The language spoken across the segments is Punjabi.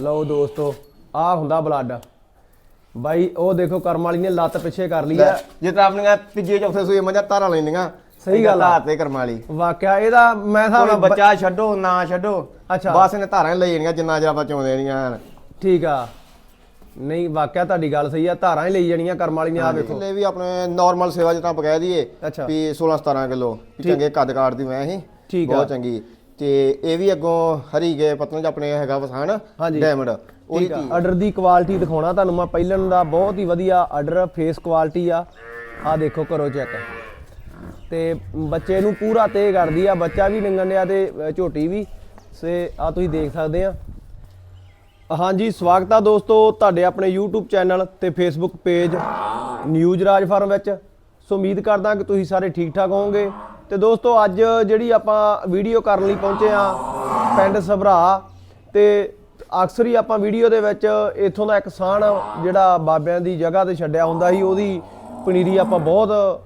ਲਓ ਦੋਸਤੋ ਆ ਹੁੰਦਾ ਬਲੱਡ ਬਾਈ ਉਹ ਦੇਖੋ ਕਰਮ ਵਾਲੀ ਨੇ ਲੱਤ ਪਿੱਛੇ ਕਰ ਲਈ ਆ। ਜੇ ਤਾਂ ਆਪਣੀਆਂ ਤੀਜੇ ਚੌਥੇ ਸੂਏ ਮੱਝਾਂ ਧਾਰਾਂ ਲੈਂਦੀਆਂ ਸਹੀ ਗੱਲ ਆ। ਤੇ ਕਰਮ ਵਾਲੀ। ਵਾਕਿਆ ਇਹਦਾ ਮੈਂ ਹਿਸਾਬ ਬੱਚਾ ਛੱਡੋ ਨਾ ਛੱਡੋ ਅੱਛਾ। ਬਸ ਇਹਨੇ ਧਾਰਾਂ ਲਈ ਜਾਣੀਆਂ ਜਿੰਨਾ ਆਪਾਂ ਚੋਂਦੇ ਰਹੀਆਂ ਠੀਕ ਆ। ਨਹੀਂ ਵਾਕਿਆ ਤੁਹਾਡੀ ਗੱਲ ਸਹੀ ਆ ਧਾਰਾਂ ਹੀ ਲਈ ਜਾਣੀਆਂ ਕਰਮ ਵਾਲੀ ਨੇ ਆ ਵੇਖੋ ਥੱਲੇ ਵੀ ਆਪਣੇ ਨਾਰਮਲ ਸੇਵਾ ਜਿੱਦਾਂ ਆਪਾਂ ਕਹਿ ਦਈਏ। ਵੀ 16 17 ਕਿਲੋ ਚੰਗੇ ਕੱਦ ਕਾਠ ਦੀ ਮੈਂ ਸੀ ਠੀਕ ਆ। ਬਹੁਤ ਚੰਗੀ। ਤੇ ਇਹ ਵੀ ਅੱਗੋਂ ਹਰੀ ਗਏ ਪਤਨ ਆਪਣੇ ਹੈਗਾ ਵਸਾਨ ਹਾਂਜੀ। ਡਾਇਮੰਡ ਉਹਦੀ ਠੀਕ ਆ। ਧੀ ਆਰਡਰ ਦੀ ਕੁਆਲਿਟੀ ਦਿਖਾਉਣਾ ਤੁਹਾਨੂੰ ਮੈਂ ਪਹਿਲਣ ਦਾ ਬਹੁਤ ਹੀ ਵਧੀਆ ਆਰਡਰ ਫੇਸ ਕੁਆਲਿਟੀ ਆ। ਆ ਦੇਖੋ ਕਰੋ ਚੈੱਕ ਤੇ ਬੱਚੇ ਨੂੰ ਪੂਰਾ ਤੇ ਕਰਦੀ ਆ ਬੱਚਾ ਵੀ ਨਿੰਗਣ ਡਿਆ ਤੇ ਅ, ਝੋਟੀ ਵੀ। ਸੇ ਆ ਤੁਸੀਂ ਦੇਖ ਸਕਦੇ ਆ। ਹਾਂਜੀ ਸਵਾਗਤ ਆ ਦੋਸਤੋ ਤੁਹਾਡੇ ਆਪਣੇ YouTube ਚੈਨਲ ਤੇ Facebook page news Raj farm ਵਿੱਚ। ਸੋ ਉਮੀਦ ਕਰਦਾ ਕਿ ਤੁਸੀਂ ਸਾਰੇ ਠੀਕ ਠਾਕ ਹੋਵੋਗੇ। ਤੇ ਦੋਸਤੋ, ਅੱਜ ਜਿਹੜੀ ਆਪਾਂ ਵੀਡੀਓ ਕਰਨ ਲਈ ਪਹੁੰਚੇ ਆ ਪਿੰਡ ਸਭਰਾ ਤੇ ਅਕਸਰ ਹੀ ਆਪਾਂ ਵੀਡੀਓ ਦੇ ਵਿੱਚ ਇਥੋਂ ਦਾ ਇੱਕ ਸਾਣ ਜਿਹੜਾ ਬਾਬਿਆਂ ਦੀ ਜਗ੍ਹਾ ਤੇ ਛੱਡਿਆ ਹੁੰਦਾ ਸੀ, ਉਹਦੀ ਪਨੀਰੀ ਆਪਾਂ ਬਹੁਤ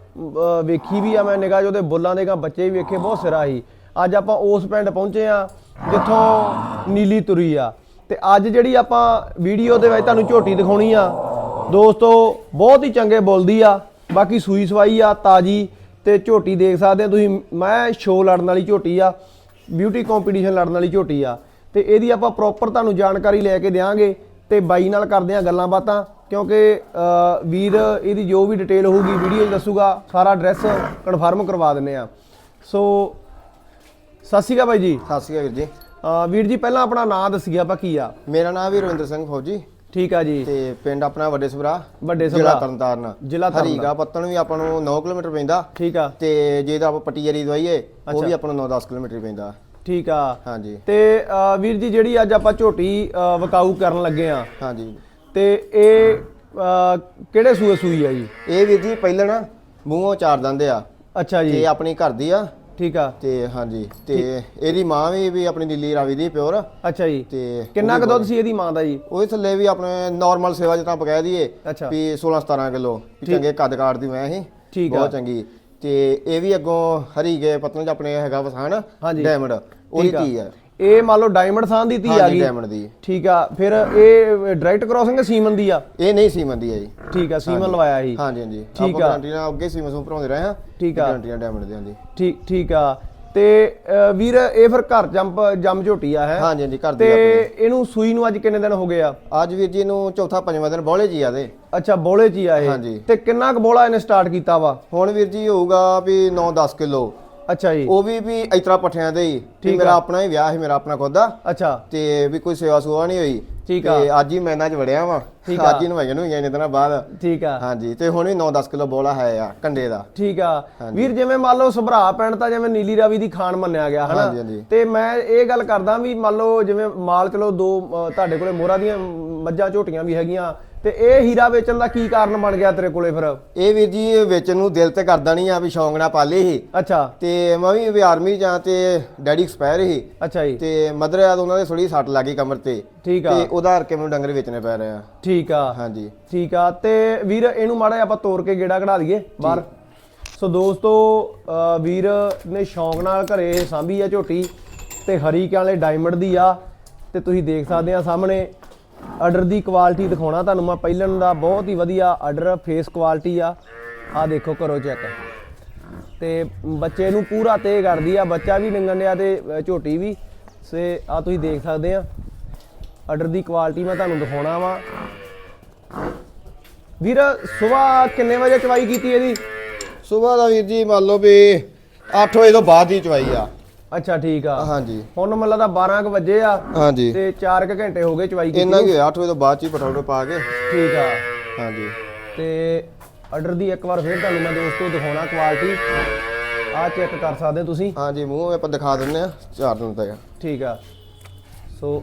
ਵੇਖੀ ਵੀ ਆ ਮੈਂ ਨਿਗਾਹ 'ਚ, ਉਹਦੇ ਬੁੱਲਾਂ ਦੇ ਗਾ ਬੱਚੇ ਵੀ ਵੇਖੇ, ਬਹੁਤ ਸਿਰਾ ਸੀ। ਅੱਜ ਆਪਾਂ ਉਸ ਪਿੰਡ ਪਹੁੰਚੇ ਆ ਜਿੱਥੋਂ ਨੀਲੀ ਤੁਰੀ ਆ। ਤੇ ਅੱਜ ਜਿਹੜੀ ਆਪਾਂ ਵੀਡੀਓ ਦੇ ਵਿੱਚ ਤੁਹਾਨੂੰ ਝੋਟੀ ਦਿਖਾਉਣੀ ਆ, ਦੋਸਤੋ, ਬਹੁਤ ਹੀ ਚੰਗੇ ਬੋਲਦੀ ਆ, ਬਾਕੀ ਸੂਈ ਸਵਾਈ ਆ, ਤਾਜੀ ਤੇ ਝੋਟੀ ਦੇਖ ਸਕਦੇ ਆ ਤੁਸੀਂ। ਮੈਂ ਸ਼ੋ ਲੜਨ ਵਾਲੀ ਝੋਟੀ ਆ ਬਿਊਟੀ ਕੰਪੀਟੀਸ਼ਨ ਲੜਨ ਵਾਲੀ ਝੋਟੀ ਆ। ਤੇ ਇਹਦੀ ਆਪਾਂ ਪ੍ਰੋਪਰ ਤੁਹਾਨੂੰ ਜਾਣਕਾਰੀ ਲੈ ਕੇ ਦੇਵਾਂਗੇ ਤੇ ਬਾਈ ਨਾਲ ਕਰਦੇ ਆ ਗੱਲਾਂ ਬਾਤਾਂ ਕਿਉਂਕਿ ਵੀਰ ਇਹਦੀ ਜੋ ਵੀ ਡਿਟੇਲ ਹੋਊਗੀ ਵੀਡੀਓ 'ਚ ਦੱਸੂਗਾ ਸਾਰਾ ਐਡਰੈਸ ਕਨਫਰਮ ਕਰਵਾ ਦਿੰਨੇ ਆ। ਸੋ ਸਤਿ ਸ਼੍ਰੀ ਅਕਾਲ ਬਾਈ ਜੀ। ਸਤਿ ਸ਼੍ਰੀ ਅਕਾਲ ਵੀਰ ਜੀ। ਵੀਰ ਜੀ ਪਹਿਲਾਂ ਆਪਣਾ ਨਾਮ ਦੱਸੀਏ ਆਪਾਂ ਕੀ ਆ? ਮੇਰਾ ਨਾਮ ਵੀ ਰਵਿੰਦਰ ਸਿੰਘ ਫੌਜੀ। ਠੀਕ ਆ ਜੀ। ਤੇ ਪਿੰਡ ਆਪਣਾ ਵੱਡੇ ਸਭਰਾ ਵੱਡੇ ਜ਼ਿਲ੍ਹਾ ਸਭਰਾ ਤਰਨਤਾਰਨ। ਜ਼ਿਲ੍ਹਾ ਤਰਨਤਾਰਨ। ਹਰੀਗਾ ਪੱਤਣ ਵੀ ਆਪਾਂ ਨੂੰ 9 ਕਿਲੋਮੀਟਰ ਪੈਂਦਾ। ਠੀਕ ਆ। ਤੇ ਜੇ ਤਾਂ ਆਪਾਂ ਪਟੀਅਰੀ ਦਵਾਈਏ ਉਹ। ਵੀ ਆਪਾਂ ਨੂੰ 9-10 ਕਿਲੋਮੀਟਰ ਪੈਂਦਾ। ਠੀਕ ਆ। ਹਾਂਜੀ। ਤੇ ਵੀਰ ਜੀ ਜਿਹੜੀ ਅੱਜ ਆਪਾਂ ਝੋਟੀ ਵਿਕਾਊ ਕਰਨ ਲੱਗੇ ਆ। ਹਾਂਜੀ। ਤੇ ਇਹ ਕਿਹੜੇ ਸੂਏ ਸੂਈ ਆ ਜੀ? ਇਹ ਵੀਰ ਜੀ ਪਹਿਲਾਂ ਨਾ ਮੂੰਹੋਂ ਚਾਰ ਦੰਦੇ ਆ। ਅੱਛਾ ਜੀ। ਆਪਣੀ ਘਰ ਦੀ ਆ। ਠੀਕ ਆ। ਤੇ ਹਾਂਜੀ ਤੇ ਇਹਦੀ ਮਾਂ ਵੀ ਵੀ ਆਪਣੀ ਦਿੱਲੀ ਰਾਵੀ ਦੀ ਪਿਓਰ। ਅੱਛਾ ਜੀ। ਤੇ ਕਿੰਨਾ ਕੁ ਦੁੱਧ ਸੀ ਇਹਦੀ ਮਾਂ ਦਾ ਜੀ? ਉਹਦੇ ਥੱਲੇ ਵੀ ਆਪਣੇ ਨਾਰਮਲ ਸੇਵਾ ਜਿੱਦਾਂ ਆਪਾਂ ਕਹਿ ਦਈਏ ਵੀ 16 17 ਕਿਲੋ ਚੰਗੇ ਕੱਦ ਕਾਠ ਦੀ ਮੈਂ ਸੀ। ਠੀਕ ਆ। ਬਹੁਤ ਚੰਗੀ। ਤੇ ਇਹ ਵੀ ਅੱਗੋਂ ਹਰੀ ਗਏ ਪਤਨ ਚ ਆਪਣੇ ਹੈਗਾ ਵਸਾਨ ਹਾਂਜੀ। ਡਾਇਮੰਡ ਉਹਦੀ। ਧੀ ਆ। ਇਹ ਮੰਨ ਲਓ ਡਾਇਮੰਡ ਸਾਂ ਦੀ ਧੀ ਆ ਹਾਂਜੀ ਗਈ। ਡਾਇਮੰਡ ਦੀ। ਠੀਕ ਆ ਫਿਰ ਇਹ ਡਾਇਰੈਕਟ ਕ੍ਰਾਸਿੰਗ ਸੀਮਨ ਦੀ ਆ? ਇਹ ਨਹੀਂ ਸੀਮਨ ਦੀ ਆ ਜੀ। ਠੀਕ ਆ ਸੀਮਨ ਲਵਾਇਆ ਸੀ। ਹਾਂਜੀ ਹਾਂਜੀ। ਠੀਕ ਆਪਾਂ ਆ। ਗਾਰੰਟੀ ਨਾਲ ਅੱਗੇ ਸੀਮਨ ਸੂ ਭਰਾਉਂਦੇ ਰਹੇ ਆ ਠੀਕ ਆ। ਗਾਰੰਟੀਆਂ ਡਾਇਮੰਡ ਦੀਆਂ ਜੀ ਠੀਕ ਠੀਕ ਆ। ਤੇ ਅ, ਵੀਰ ਇਹ ਫਿਰ ਘਰ ਜੰਪ ਜੰਮ ਝੋਟੀ ਆ ਹੈ? ਹਾਂਜੀ ਹਾਂਜੀ ਘਰ ਦੀ ਤੇ ਆਪਣੀ। ਇਹਨੂੰ ਸੂਈ ਨੂੰ ਅੱਜ ਕਿੰਨੇ ਦਿਨ ਹੋ ਗਏ ਆ? ਅੱਜ ਵੀਰ ਜੀ ਨੂੰ ਚੌਥਾ ਪੰਜਵਾਂ ਦਿਨ ਬੋਲੇ ਜੀ ਆਦੇ ਅੱਛਾ ਬੋਲੇ ਚ ਹੀ ਆ ਇਹ। ਹਾਂਜੀ। ਤੇ ਕਿੰਨਾ ਕੁ ਬੋਲਾ ਇਹਨੇ ਸਟਾਰਟ ਕੀਤਾ ਵਾ? ਹੁਣ ਵੀਰ ਜੀ ਹੋਊਗਾ ਵੀ 9-10 ਕਿਲੋ। ਅੱਛਾ ਜੀ। ਉਹ ਵੀ ਵੀ ਇਤਰਾ ਪੱਠਿਆਂ ਦੇ ਹੀ। ਤੇ ਮੇਰਾ। ਆਪਣਾ ਹੀ ਵਿਆਹ ਸੀ ਮੇਰਾ ਆਪਣਾ ਖੁਦ ਦਾ। ਅੱਛਾ। ਤੇ ਵੀ ਕੋਈ ਸੇਵਾ ਸੁਵਾ ਨਹੀਂ ਹੋਈ। ਠੀਕ ਤੇ ਆ। ਅੱਜ ਹੀ ਮੈਂ ਇਹਨਾਂ 'ਚ ਵੜਿਆ ਵਾਂ। ਅੱਜ ਹੀ ਨਵਾਈਆਂ ਨੂੰ ਇੰਨੇ ਦਿਨਾਂ ਬਾਅਦ। ਠੀਕ ਆ। ਹਾਂਜੀ ਤੇ ਹੁਣ ਵੀ 9-10 ਕਿਲੋ ਬੋਲਾ ਹੈ ਆ ਕੰਡੇ ਦਾ। ਠੀਕ ਆ। ਵੀਰ ਜਿਵੇਂ ਮੰਨ ਲਓ ਸੁਭਰਾ ਪਿੰਡ ਤਾਂ ਜਿਵੇਂ ਨੀਲੀ ਰਾਵੀ ਦੀ ਖਾਨ ਮੰਨਿਆ ਗਿਆ ਹਨਾ। ਤੇ ਮੈਂ ਇਹ ਗੱਲ ਕਰਦਾ ਵੀ ਮੰਨ ਲਓ ਜਿਵੇਂ ਮਾਲ ਚਲੋ ਦੋ ਤੁਹਾਡੇ ਕੋਲੇ ਮੋਹਰਾਂ ਦੀਆਂ ਮੱਝਾਂ ਝੋਟੀਆਂ ਵੀ ਹੈਗੀਆਂ ਤੇ ਇਹ ਹੀਰਾ ਵੇਚਣ ਦਾ ਕੀ ਕਾਰਨ ਬਣ ਗਿਆ ਤੇਰੇ ਕੋਲੇ ਫਿਰ? ਇਹ ਵੀਰ ਜੀ ਇਹ ਵੇਚਣ ਨੂੰ ਦਿਲ ਤੇ ਕਰਦਾ ਨਹੀਂ ਆ ਵੀ ਸ਼ੌਂਕ ਨਾਲ ਪਾਲੀ ਸੀ ਅੱਛਾ। ਤੇ ਮੈਂ ਵੀ ਵੀ ਆਰਮੀ ਜਾਂ ਤੇ ਡੈਡੀ ਐਕਸਪਾਇਰ ਸੀ ਅੱਛਾ ਜੀ। ਤੇ ਮਦਰ ਆ ਉਹਨਾਂ ਦੇ ਥੋੜੀ ਸੱਟ ਲੱਗੀ ਕਮਰ ਤੇ। ਠੀਕ ਆ। ਤੇ ਉਹਦਾ ਹਰਕੇ ਮੈਨੂੰ ਡੰਗਰ ਵੇਚਣੇ ਪੈ ਰਹੇ ਆ। ਠੀਕ ਆ। ਹਾਂਜੀ। ਠੀਕ ਆ। ਤੇ ਵੀਰ ਇਹਨੂੰ ਮਾੜਾ ਜਿਹਾ ਆਪਾਂ ਤੋੜ ਕੇ ਗੇੜਾ ਕਢਾ ਦਈਏ ਬਾਹਰ। ਸੋ ਦੋਸਤੋ ਵੀਰ ਨੇ ਸ਼ੌਂਕ ਨਾਲ ਘਰੇ ਸਾਂਭੀ ਆ ਝੋਟੀ ਤੇ ਹਰੀਕਿਆਂ ਵਾਲੇ ਡਾਇਮੰਡ ਦੀ ਆ। ਤੇ ਤੁਸੀਂ ਦੇਖ ਸਕਦੇ ਆ ਸਾਹਮਣੇ। ਆਰਡਰ ਦੀ ਕੁਆਲਿਟੀ ਦਿਖਾਉਣਾ ਤੁਹਾਨੂੰ ਮੈਂ ਪਹਿਲਾਂ ਦਾ ਬਹੁਤ ਹੀ ਵਧੀਆ ਆਰਡਰ ਫੇਸ ਕੁਆਲਿਟੀ ਆ। ਆ ਦੇਖੋ ਕਰੋ ਚੈੱਕ ਤੇ ਬੱਚੇ ਨੂੰ ਪੂਰਾ ਤੇ ਕਰਦੀ ਆ, ਬੱਚਾ ਵੀ ਨਿੰਗਣ ਡਿਆ ਤੇ ਝੋਟੀ ਵੀ। ਸੇ ਆ ਤੁਸੀਂ ਦੇਖ ਸਕਦੇ ਆ। ਆਰਡਰ ਦੀ ਕੁਆਲਿਟੀ ਮੈਂ ਤੁਹਾਨੂੰ ਦਿਖਾਉਣਾ ਵਾ। ਵੀਰ, ਸਵੇਰ ਕਿੰਨੇ ਵਜੇ ਚਵਾਈ ਕੀਤੀ ਇਹਦੀ? ਸਵੇਰ ਦਾ ਵੀਰ ਜੀ ਮੰਨ ਲਓ ਵੀ 8 ਵਜੇ ਤੋਂ ਬਾਅਦ ਹੀ ਚਵਾਈ ਆ। ਅੱਛਾ ਠੀਕ ਆ। ਹਾਂਜੀ। ਹੁਣ ਮੈਨੂੰ ਲੱਗਦਾ 12 ਕੁ ਵਜੇ ਆ ਹਾਂਜੀ। ਤੇ 4 ਕੁ ਘੰਟੇ ਹੋ ਗਏ ਚਵਾਈ ਕੀਤੀ ਇੰਨਾ ਕੀ ਹੋਇਆ 8 ਵਜੇ ਤੋਂ ਬਾਅਦ ਚ ਹੀ ਪਟਾਉੜੇ ਪਾ ਕੇ। ਠੀਕ ਆ। ਹਾਂਜੀ। ਤੇ ਆਰਡਰ ਦੀ ਇੱਕ ਵਾਰ ਫੇਰ ਤੁਹਾਨੂੰ ਮੈਂ ਦੋਸਤੋ ਦਿਖਾਉਣਾ ਕੁਆਲਿਟੀ ਆ ਚੈੱਕ ਕਰ ਸਕਦੇ ਹੋ ਤੁਸੀਂ। ਹਾਂਜੀ ਮੂੰਹ ਆਪਾਂ ਦਿਖਾ ਦਿੰਨੇ ਆ ਚਾਰ ਦਿਨ ਤੱਕ। ਠੀਕ ਆ। ਸੋ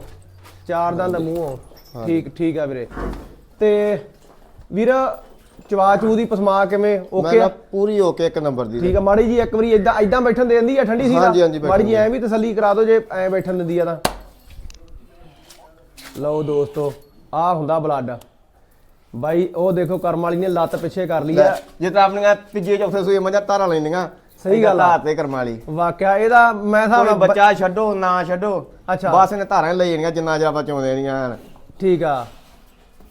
ਚਾਰ ਦੰਦ ਮੂੰਹੋਂ ਠੀਕ ਠੀਕ ਆ ਵੀਰੇ। ਤੇ ਵੀਰ ਚਵਾ ਚੂ ਦੀ ਪਸਮਾ ਕਿਵੇਂ? ਮੈਂ ਓਕੇ ਆ ਪੂਰੀ ਹੋ ਕੇ ਇੱਕ ਨੰਬਰ ਦੀ ਠੀਕ ਆ ਮਾੜੀ ਜੀ ਇੱਕ ਵਾਰੀ ਇਦਾਂ ਇਦਾਂ ਬੈਠਣ ਦੇ ਦਿੰਦੀ ਆ ਠੰਡੀ ਸੀ ਹਾਂਜੀ, ਹਾਂਜੀ, ਮਾੜੀ ਜੀ ਐ ਵੀ ਤਸੱਲੀ ਕਰਾ ਦਿਓ ਜੇ ਐ ਬੈਠਣ ਦਿੰਦੀ ਆ ਤਾਂ। ਲਓ ਦੋਸਤੋ ਆ ਹੁੰਦਾ ਬਲੱਡ ਬਾਈ ਉਹ ਦੇਖੋ ਕਰਮ ਵਾਲੀ ਨੇ ਲੱਤ ਪਿੱਛੇ ਕਰ ਲਈ ਆ। ਜੇ ਤਾਂ ਆਪਣੀਆਂ ਤੀਜੇ ਚੌਥੇ ਸੂਏ ਮੱਝਾਂ ਧਾਰਾਂ ਲੈਂਦੀਆਂ। ਸਹੀ ਗੱਲ ਆ। ਧਾਰ ਤੇ ਕਰਮ ਵਾਲੀ। ਵਾਕਿਆ ਇਹਦਾ ਮੈਂ ਹਿਸਾਬ ਕੋਈ ਨਾਲ ਬ- ਬੱਚਾ ਛੱਡੋ ਨਾ ਛੱਡੋ। ਅੱਛਾ। ਬਸ ਇਹਨੇ ਧਾਰਾਂ ਹੀ ਲਈ ਜਾਣੀਆਂ ਜਿੰਨਾ ਚਿਰ ਆਪਾਂ ਰਹੀਆਂ ਹਨ ਠੀਕ ਆ।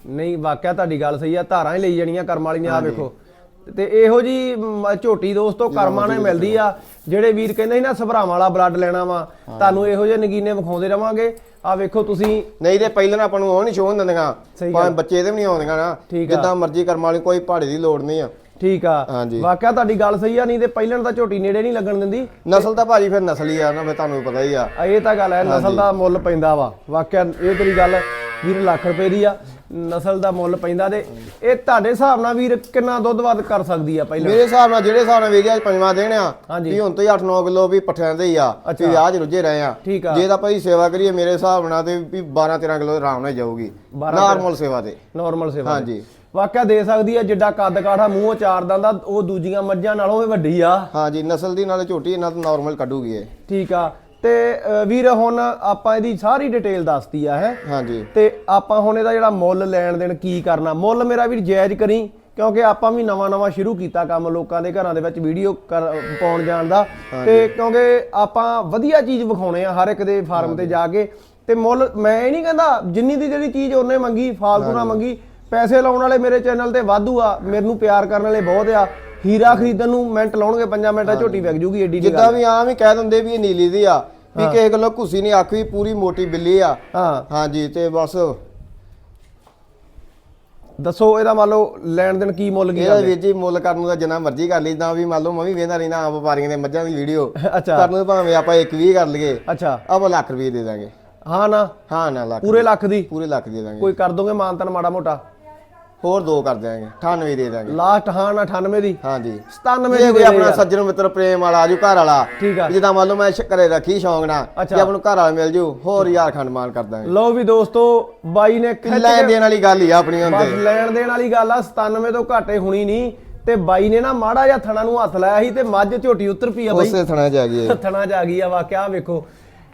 ਨਹੀਂ ਵਾਕਿਆ ਤੁਹਾਡੀ ਗੱਲ ਸਹੀ ਆ ਧਾਰਾਂ ਹੀ ਲਈ ਜਾਣੀਆਂ ਕਰਮ ਵਾਲੀ ਨੇ ਆ ਵੇਖੋ। ਤੇ ਇਹੋ ਜੀ ਝੋਟੀ ਦੋਸਤੋ ਕਰਮਾਂ ਨਾਲ ਮਿਲਦੀ ਆ। ਜਿਹੜੇ ਵੀਰ ਕਹਿੰਦੇ ਸੀ ਨਾ ਸਭਰਾਵਾਂ ਵਾਲਾ ਬਲੱਡ ਲੈਣਾ ਵਾ ਤੁਹਾਨੂੰ ਇਹੋ ਜਿਹੇ ਨਗੀਨੇ ਵਿਖਾਉਂਦੇ ਰਵਾਂਗੇ। ਆ ਵੇਖੋ ਤੁਸੀਂ। ਨਹੀਂ ਤੇ ਪਹਿਲਾਂ ਆਪਾਂ ਨੂੰ ਉਹ ਨਹੀਂ ਸ਼ੋਅ ਦਿੰਦੀਆਂ। ਭਾਵੇਂ ਬੱਚੇ ਦੇ ਵੀ ਨਹੀਂ ਆਉਂਦੀਆਂ ਨਾ। ਜਿੱਦਾਂ ਮਰਜ਼ੀ ਕਰਮ ਵਾਲੀ ਕੋਈ ਪਹਾੜੇ ਦੀ ਲੋੜ ਨਹੀਂ ਆ। ਠੀਕ ਆ। ਹਾਂਜੀ। ਵਾਕਿਆ ਤੁਹਾਡੀ ਗੱਲ ਸਹੀ ਆ ਨਹੀਂ ਤੇ ਪਹਿਲਾਂ ਤਾਂ ਝੋਟੀ ਨੇੜੇ ਨਹੀਂ ਲੱਗਣ ਦਿੰਦੀ। ਨਸਲ ਤਾਂ ਭਾਜੀ ਫਿਰ ਨਸਲੀ ਆ ਨਾ ਫਿਰ ਤੁਹਾਨੂੰ ਪਤਾ ਹੀ ਆ। ਆ ਇਹ ਤਾਂ ਗੱਲ ਹੈ ਨਸਲ ਦਾ ਮੁੱਲ ਪੈਂਦਾ ਵਾ। ਵਾਕਿਆ ਇਹ ਤੇਰੀ ਗੱਲ ਵੀਰ ਲੱਖ ਰੁਪਏ ਦੀ ਆ ਨਸਲ ਦਾ ਮੁੱਲ ਪੈਂਦਾ ਤੇ ਇਹ ਤੁਹਾਡੇ ਹਿਸਾਬ ਨਾਲ ਵੀਰ ਕਿੰਨਾ ਦੁੱਧ ਵੱਧ ਕਰ ਸਕਦੀ ਆ ਪਹਿਲਾਂ? ਮੇਰੇ ਹਿਸਾਬ ਨਾਲ ਜਿਹੜੇ ਹਿਸਾਬ ਨਾਲ ਵੇਖਿਆ ਅੱਜ ਪੰਜਵਾਂ ਦੇਣ ਆ ਹਾਂਜੀ। ਵੀ ਹੁਣ ਤੋਂ ਹੀ 8-9 ਕਿਲੋ ਵੀ ਪੱਠਿਆਂ ਦੇ ਹੀ ਆ ਅੱਛਾ। ਵੀ 'ਚ ਰੁੱਝੇ ਰਹੇ ਆ। ਠੀਕ ਆ। ਜੇ ਤਾਂ ਭਾਈ ਸੇਵਾ ਕਰੀਏ ਮੇਰੇ ਹਿਸਾਬ ਨਾਲ ਤੇ ਵੀ 12-13 ਕਿਲੋ ਆਰਾਮ ਨਾਲ ਜਾਊਗੀ। 12 ਨਾਰਮਲ ਸੇਵਾ ਤੇ। ਨਾਰਮਲ ਸੇਵਾ ਹਾਂਜੀ। ਵਾਕਿਆ ਦੇ ਸਕਦੀ ਆ ਜਿੱਡਾ ਕੱਦ ਕਾਠਾ ਮੂੰਹੋਂ ਚਾਰ ਦੰਦਾ ਉਹ ਦੂਜੀਆਂ ਮੱਝਾਂ ਨਾਲੋਂ ਵੀ ਵੱਡੀ ਆ। ਹਾਂਜੀ ਨਸਲ ਦੀ ਨਾਲੇ ਝੋਟੀ ਇਹਨਾਂ ਤੋਂ ਨਾਰਮਲ ਕੱਢੂਗੀ ਇਹ। ਠੀਕ ਆ। ਤੇ ਵੀਰ ਹੁਣ ਆਪਾਂ ਇਹਦੀ ਸਾਰੀ ਡਿਟੇਲ ਦੱਸਤੀ ਆ ਹੈ? ਹਾਂਜੀ ਤੇ ਆਪਾਂ ਹੁਣ ਇਹਦਾ ਜਿਹੜਾ ਮੁੱਲ ਲੈਣ ਦੇਣ ਕੀ ਕਰਨਾ। ਮੁੱਲ ਮੇਰਾ ਵੀਰ ਜਾਇਜ਼ ਕਰੀ ਕਿਉਂਕਿ ਆਪਾਂ ਵੀ ਨਵਾਂ ਨਵਾਂ ਸ਼ੁਰੂ ਕੀਤਾ ਕੰਮ ਲੋਕਾਂ ਦੇ ਘਰਾਂ ਦੇ ਵਿੱਚ ਵੀਡੀਓ ਪਾਉਣ ਜਾਣ ਦਾ। ਤੇ ਕਿਉਂਕਿ ਆਪਾਂ ਵਧੀਆ ਚੀਜ਼ ਵਿਖਾਉਣੇ ਆ ਹਰ ਇੱਕ ਦੇ ਫਾਰਮ ਤੇ ਜਾ। ਕੇ। ਤੇ ਮੁੱਲ ਮੈਂ ਇਹ ਨਹੀਂ ਕਹਿੰਦਾ ਜਿੰਨੀ ਦੀ ਜਿਹੜੀ ਚੀਜ਼ ਉਹਨੇ ਮੰਗੀ ਫਾਲਤੂ ਨਾ ਮੰਗੀ ਪੈਸੇ ਲਾਉਣ ਵਾਲੇ ਮੇਰੇ ਚੈਨਲ ਤੇ ਵਾਧੂ ਆ ਮੈਨੂੰ ਪਿਆਰ ਕਰਨ ਵਾਲੇ ਬਹੁਤ ਆ। ਹੀਰਾ ਖਰੀਦਣ ਨੂੰ ਮਿੰਟ ਲਾਉਣਗੇ 5 ਮਿੰਟਾਂ ਝੋਟੀ ਵਿਕ ਜੂਗੀ ਏਡੀ ਦੀ ਗੱਲ ਜਿੱਦਾਂ ਵੀ ਆਮ ਹੀ ਕਹਿ ਦਿੰਦੇ ਵੀ ਇਹ ਨੀਲੀ ਦੀ ਆ ਵੀ ਕਿਸੇ ਗੱਲੋਂ ਘੁੱਸੀ ਨਹੀਂ ਵੀ ਪੂਰੀ ਮੋਟੀ ਬਿੱਲੀ ਆ। ਹਾਂ। ਹਾਂਜੀ ਤੇ ਬਸ। ਦੱਸੋ ਇਹਦਾ ਮੰਨ ਲਓ ਲੈਣ ਦੇਣ ਕੀ ਮੁੱਲ ਕਰਦੇ ਵੀਰ ਜੀ ਮੁੱਲ ਕਰਨ ਨੂੰ ਤਾਂ ਜਿੰਨਾ ਮਰਜ਼ੀ ਕਰ ਲਈਦਾ ਵੀ ਮੰਨ ਲਓ ਮੈਂ ਵੀ ਵੇਂਦਾ ਰਹਿੰਦਾ ਆਪ ਵਪਾਰੀਆਂ ਦੇ ਮੱਝਾਂ ਦੀ ਵੀਡੀਓ। ਅੱਛਾ। ਕਰਨ ਨੂੰ ਭਾਵੇਂ ਆਪਾਂ 1 20 ਕਰ ਲਈਏ ਅੱਛਾ। ਆਪਾਂ ਲੱਖ ਰੁਪਏ ਦੇ ਦਾਂਗੇ। ਹਾਂ ਨਾ? ਹਾਂ ਨਾ ਲੱਖ ਪੂਰੇ ਲੱਖ ਦੀ? ਪੂਰੇ ਲੱਖ ਦੇ ਦਾਂਗੇ। ਕੋਈ ਕਰ ਦੋਗੇ ਮਾਨਤਨ ਮਾੜਾ ਮੋਟਾ? ਹੋਰ ਦੋ ਕਰ ਦਿਆਂਗੇ 98 ਦੇ ਦਾਂਗੇ ਲਾਸਟ ਹਾਂ ਨਾ 98 ਦੀ? ਹਾਂਜੀ। 97 ਜੇ ਦੀ ਕੋਈ ਦੇ ਆਪਣਾ। ਸੱਜਣ ਮਿੱਤਰ ਪ੍ਰੇਮ ਵਾਲਾ ਆਜੂ ਘਰ ਵਾਲਾ ਠੀਕ ਆ। ਜਿੱਦਾਂ ਮੰਨ ਲਓ ਮੈਂ ਘਰੇ ਰੱਖੀ ਸ਼ੌਂਕ ਨਾਲ। ਜੇ ਆਪਾਂ ਨੂੰ ਘਰ ਵਾਲਾ ਮਿਲ ਜੂ ਹੋਰ ਯਾਰ ਖੰਡ ਮਾਨ ਕਰ ਦਾਂਗੇ ਲਓ ਵੀ ਦੋਸਤੋ ਬਾਈ ਨੇ ਲੈਣ ਦੇਣ ਵਾਲੀ ਗੱਲ ਹੀ ਆ ਆਪਣੀ ਬਸ ਹੁੰਦੇ ਲੈਣ ਦੇਣ ਵਾਲੀ ਗੱਲ ਆ 97 ਤੋਂ ਘਾਟੇ ਹੁਣੀ ਨਹੀਂ। ਤੇ ਬਾਈ ਨੇ ਨਾ ਮਾੜਾ ਜਿਹਾ ਥਣਾ ਨੂੰ ਹੱਥ ਲਾਇਆ ਸੀ ਤੇ ਮੱਝ ਝੋਟੀ ਉਤਰ ਪਈ ਆ ਬਾਈ। ਉਸੇ ਥਣਾ ਜਾ ਗਈ ਇਹ। ਥਣਾ ਜਾ ਗਈ ਆ ਵਾਕਿਆ ਵੇਖੋ।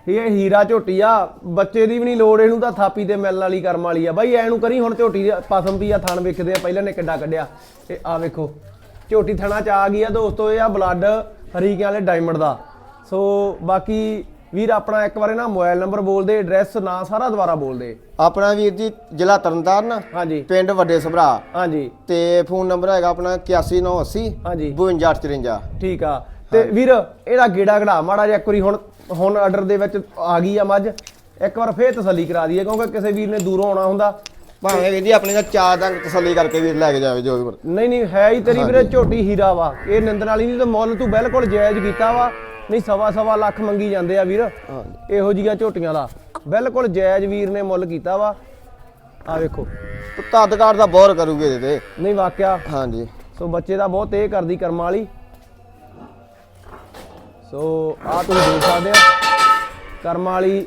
ਇਹ ਹੀਰਾ ਝੋਟੀ ਆ ਬੱਚੇ ਦੀ ਵੀ ਨਹੀਂ ਲੋੜ ਇਹਨੂੰ ਤਾਂ ਥਾਪੀ ਤੇ ਮਿਲਣ ਵਾਲੀ ਕਰਮ ਵਾਲੀ ਆ। ਬਾਈ ਐਨੂੰ ਕਰੀ ਹੁਣ ਝੋਟੀ ਦੀ ਪਸਮ ਪੀ ਆ ਥਣ ਵੇਖਦੇ ਆ ਪਹਿਲਾਂ ਨੇ ਕਿੱਡਾ ਕੱਢਿਆ। ਤੇ ਆ ਵੇਖੋ ਝੋਟੀ ਥਣਾ ਚ ਆ ਗਈ ਆ ਦੋਸਤੋ ਇਹ ਆ ਬਲੱਡ ਹਰੀਕੇ ਵਾਲੇ ਡਾਇਮੰਡ ਦਾ। ਸੋ ਬਾਕੀ ਵੀਰ ਆਪਣਾ ਇੱਕ ਵਾਰੇ ਨਾ ਮੋਬਾਈਲ ਨੰਬਰ ਬੋਲ ਦੇ ਐਡਰੈਸ ਨਾਂ ਸਾਰਾ ਦੁਬਾਰਾ ਬੋਲ ਦੇ। ਆਪਣਾ ਵੀਰ ਜੀ ਜ਼ਿਲ੍ਹਾ ਤਰਨਤਾਰਨ ਹਾਂਜੀ। ਪਿੰਡ ਵੱਡੇ ਸਭਰਾ। ਹਾਂਜੀ। ਤੇ ਫੋਨ ਨੰਬਰ ਹੈਗਾ ਆਪਣਾ 819080 ਹਾਂਜੀ। 5254 ਠੀਕ ਆ। ਤੇ ਵੀਰ ਇਹਦਾ ਗੇੜਾ ਘੜਾ ਮਾੜਾ ਜਿਹਾ ਇੱਕ ਵਾਰੀ ਹੁਣ ਹੁਣ ਆਰਡਰ ਦੇ ਵਿੱਚ ਆ ਗਈ ਆ ਮੱਝ। ਇੱਕ ਵਾਰ ਫੇਰ ਤਸੱਲੀ ਕਰਾ ਦਈਏ ਕਿਉਂਕਿ ਕਿਸੇ ਵੀਰ ਨੇ ਦੂਰੋਂ ਆਉਣਾ ਹੁੰਦਾ। ਭਾਵੇਂ ਵੀਰ ਜੀ ਆਪਣੀ ਦਾ ਚਾਰ ਦਾ ਤਸੱਲੀ ਕਰਕੇ ਵੀਰ ਲੈ ਕੇ ਜਾਵੇ ਜੋ ਵੀ ਨਹੀਂ ਨਹੀਂ ਹੈ ਹੀ ਤੇਰੀ ਵੀਰੇ ਝੋਟੀ ਹੀਰਾ ਵਾ। ਇਹ ਨਿੰਦਣ ਵਾਲੀ ਨਹੀਂ ਤੇ ਮੁੱਲ ਤੂੰ ਬਿਲਕੁਲ ਜਾਇਜ਼ ਕੀਤਾ ਵਾ। ਨਹੀਂ ਸਵਾ ਸਵਾ ਲੱਖ ਮੰਗੀ ਜਾਂਦੇ ਆ ਵੀਰ। ਇਹੋ ਜੀਆਂ ਝੋਟੀਆਂ ਦਾ। ਬਿਲਕੁਲ ਜਾਇਜ਼ ਵੀਰ ਨੇ ਮੁੱਲ ਕੀਤਾ ਵਾ। ਆ ਵੇਖੋ। ਤਦਕਾਰ ਦਾ ਬੋਰ ਕਰੂਗੇ ਇਹਦੇ ਤੇ। ਨਹੀਂ ਵਾਕਿਆ। ਹਾਂਜੀ। ਸੋ ਬੱਚੇ ਦਾ ਬਹੁਤ ਇਹ ਕਰਦੀ ਕਰਮ ਵਾਲੀ। ਸੋ ਆ ਤੁਸੀਂ ਦੇਖ ਸਕਦੇ ਆ ਕਰਮ ਵਾਲੀ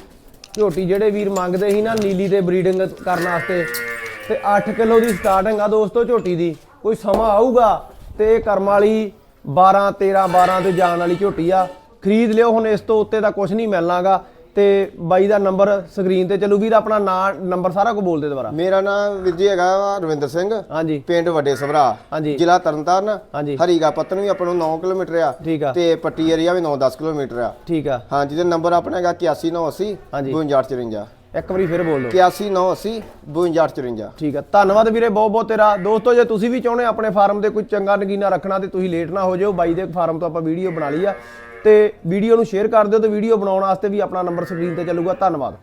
ਝੋਟੀ ਜਿਹੜੇ ਵੀਰ ਮੰਗਦੇ ਸੀ ਨਾ, ਨੀਲੀ ਤੇ ਬਰੀਡਿੰਗ ਕਰਨ ਵਾਸਤੇ, ਤੇ 8 ਕਿਲੋ ਦੀ ਸਟਾਰਟਿੰਗ ਆ ਦੋਸਤੋ ਝੋਟੀ ਦੀ। ਕੋਈ ਸਮਾਂ ਆਊਗਾ ਤੇ ਕਰਮ ਵਾਲੀ 12 13 12 ਤੇ ਜਾਣ ਵਾਲੀ ਝੋਟੀ ਆ। ਖਰੀਦ ਲਿਓ ਹੁਣ ਇਸ ਤੋਂ ਉੱਤੇ ਤਾਂ ਕੁਝ ਨਹੀਂ ਮਿਲਣਾਗਾ। ਤੇ ਬਾਈ ਦਾ ਨੰਬਰ ਸਕਰੀਨ ਤੇ ਚੱਲੂ ਵੀਰ ਆਪਣਾ ਨਾਂ ਨੰਬਰ ਸਾਰਾ ਕੁਝ ਬੋਲ ਦੇ ਦੁਬਾਰਾ। ਮੇਰਾ ਨਾਮ ਵੀਰ ਜੀ ਹੈਗਾ ਵਾ ਰਵਿੰਦਰ ਸਿੰਘ। ਹਾਂਜੀ। ਪਿੰਡ ਵੱਡੇ ਸਭਰਾ ਹਾਂਜੀ। ਜ਼ਿਲ੍ਹਾ ਤਰਨਤਾਰਨ। ਹਾਂਜੀ। ਹਰੀਗਾ ਪੱਤਨ ਵੀ ਆਪਾਂ ਨੂੰ 9 ਕਿਲੋਮੀਟਰ ਆ ਠੀਕ ਆ। ਤੇ ਪੱਟੀ ਏਰੀਆ ਵੀ 9-10 ਕਿਲੋਮੀਟਰ ਆ। ਠੀਕ ਆ। ਹਾਂਜੀ ਤੇ ਨੰਬਰ ਆਪਣਾ ਹੈਗਾ 819080 ਹਾਂਜੀ। 5254 ਇੱਕ ਵਾਰੀ ਫਿਰ ਬੋਲ ਦਿਓ। 819080 5254 ਠੀਕ ਆ। ਧੰਨਵਾਦ ਵੀਰੇ ਬਹੁਤ ਬਹੁਤ ਤੇਰਾ। ਦੋਸਤੋ ਜੇ ਤੁਸੀਂ ਵੀ ਚਾਹੁੰਦੇ ਆਪਣੇ ਫਾਰਮ ਤੇ ਕੋਈ ਚੰਗਾ ਨਗੀਨਾ ਰੱਖਣਾ ਤੇ ਤੁਸੀਂ ਲੇਟ ਨਾ ਹੋ ਜਾਓ ਬਾਈ ਦੇ ਫਾਰਮ ਤੋਂ ਆਪਾਂ ਵੀਡੀਓ ਬਣਾ ਲਈ ਆ। ਤੇ ਵੀਡੀਓ ਨੂੰ ਸ਼ੇਅਰ ਕਰ ਦਿਓ ਤੇ ਵੀਡੀਓ ਬਣਾਉਣ ਵਾਸਤੇ ਵੀ ਆਪਣਾ ਨੰਬਰ ਸਕਰੀਨ ਤੇ ਚੱਲੂਗਾ। ਧੰਨਵਾਦ।